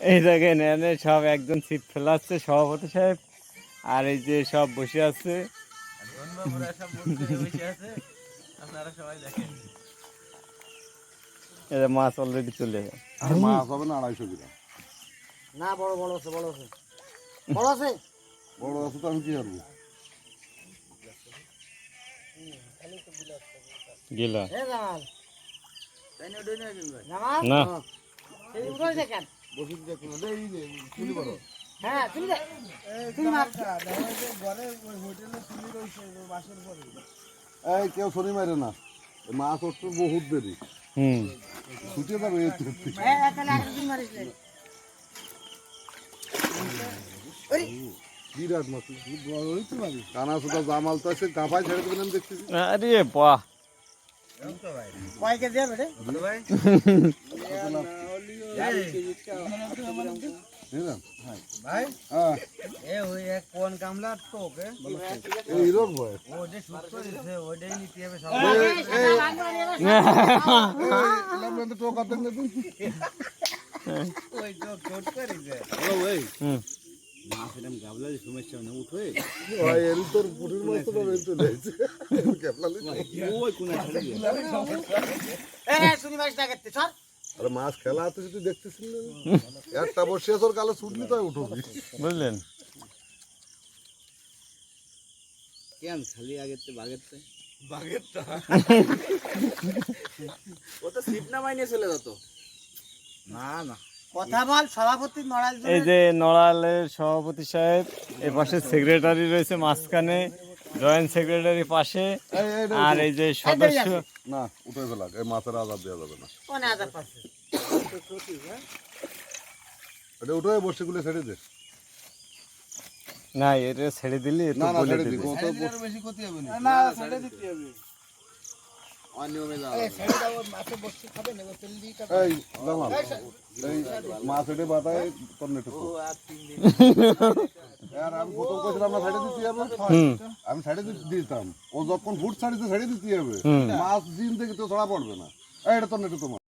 এই দেখেন এনে সব একজন ছিপ ফেলাচ্ছে সভাপতি সাহেব আর এই যে সব বসে আছে। এদের মাছ অলরেডি চলে যায় আর মাছ হবে না আড়াইশো গ্রাম না বড় বড় আছে বড় আছে। বড় আছে? বড় আছে তো আমি কি করব গিলা। না। এই উঠে দেখেন। বসে দেখো এই যে চুলি বড় হ্যাঁ এই কেউ শনি মারে না। মাছ উঠতে বহুত দেরি। হুম। ছুটে যাবে। হ্যাঁ হ্যাঁ। বিরাট মাছ কানা সুতা জামাল তো আছে গাফায় ছেড়ে দেবেন আমি দেখতেছি। আরে বাহ। কয় কেজি হবে রে ভাই হ্যাঁ এ ওই এক কোন কামলা এই ও যে ওইটাই নিতে হবে সব এই টোকা হুম মাছ এরকম গাবলা সমস্যা না উঠে ওই এর তোর পুরীর মাছ তো বের চলে এসেছে ক্যাপলা ওই কোন এ শুনি মারিস না করতে সর। আরে মাছ খেলা আছে তুই দেখতেছিস না? একটা বসে তোর কালে ছুটলি তো উঠবি বুঝলেন? কেন খালি আগের তে বাগের তে ও তো সিট নামাই নিয়ে চলে যেত। না না। কথা বল সভাপতি নড়াল এই যে নড়ালের সভাপতি সাহেব এ পাশে সেক্রেটারি রয়েছে মাঝখানে জয়েন্ট সেক্রেটারি পাশে আর এই যে সদস্য না উঠে ফেলা এই মাছের আজাদ দেওয়া যাবে না। এটা উঠে বসে গুলো ছেড়ে দে। না এটা ছেড়ে দিলি না না ছেড়ে বেশি ক্ষতি হবে না না ছেড়ে দিতে হবে। বাতায় তোর নেটে আর আমি প্রথম কইছিলাম না ছেড়ে দিতে আমি ছেড়ে দিতে দিতাম। ও যখন ফুট ছাড়িতে ছেড়ে দিতে হবে। মাছ দিন থেকে তো ছড়া পড়বে না। এটা তোর নেটে তোমার।